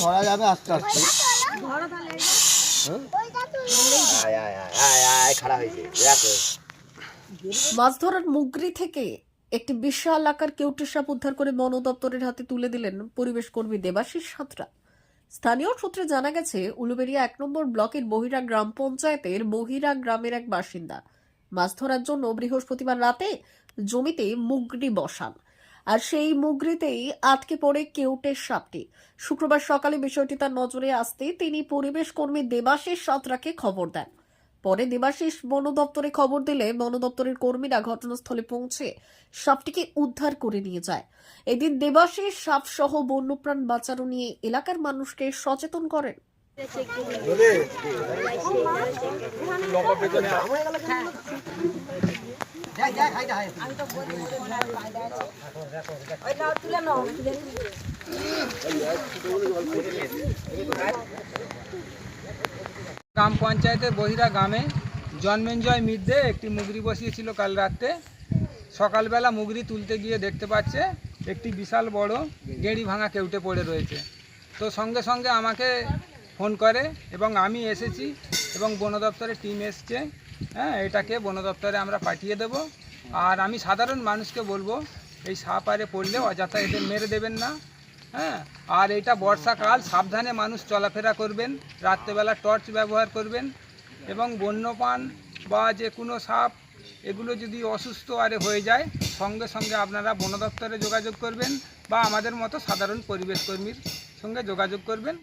ধরা যাবে আস্তে আস্তে মাছ ধরার মুগরি থেকে একটি বিশাল আকার কেউটে সাপ উদ্ধার করে বন দপ্তরের হাতে তুলে দিলেন পরিবেশ কর্মী দেবাশিস সাঁতরা। স্থানীয় সূত্রে জানা গেছে, উলুবেড়িয়া এক নম্বর ব্লকের বহিরা গ্রাম পঞ্চায়েতের বহিরা গ্রামের এক বাসিন্দা। মাছ ধরার জন্য বৃহস্পতিবার রাতে জমিতে মুগরি বসান। আর সেই মুগরিতেই আটকে পড়ে কেউটের সাপটি। শুক্রবার সকালে বিষয়টি তার নজরে আসতে তিনি পরিবেশ কর্মী দেবাশিস সাঁতরাকে খবর দেন। পরে দেবাশিস বন দপ্তরে খবর দিলে বন দপ্তরের কর্মীরা ঘটনাস্থলে পৌঁছে সাপটিকে উদ্ধার করে নিয়ে যায়। এদিন দেবাশিস সাপ সহ বন্যপ্রাণ বাঁচানো নিয়ে এলাকার মানুষকে সচেতন করেন। গ্রাম পঞ্চায়েতের বহিরা গ্রামে জন্মেঞ্জয় মিদ্দে একটি মুগরি বসিয়েছিল কাল রাত্রে। সকালবেলা মুগরি তুলতে গিয়ে দেখতে পাচ্ছে একটি বিশাল বড় গেঁড়ি ভাঙা কেউটে পড়ে রয়েছে। তো সঙ্গে সঙ্গে আমাকে ফোন করে এবং আমি এসেছি এবং বন দপ্তরের টিম এসছে। হ্যাঁ এটাকে বন দপ্তরে আমরা পাঠিয়ে দেব। আর আমি সাধারণ মানুষকে বলব এই সাপ আরে পড়লে অযথা এদের মেরে দেবেন না হ্যাঁ? আর এটা বর্ষাকাল, সাবধানে মানুষ চলাফেরা করবেন, রাত্রেবেলা টর্চ ব্যবহার করবেন এবং বন্যপান বা যে কোনো সাপ, এগুলো যদি অসুস্থ আরে হয়ে যায়, সঙ্গে সঙ্গে আপনারা বন দপ্তরে যোগাযোগ করবেন বা আমাদের মতো সাধারণ পরিবেশ কর্মীর সঙ্গে যোগাযোগ করবেন।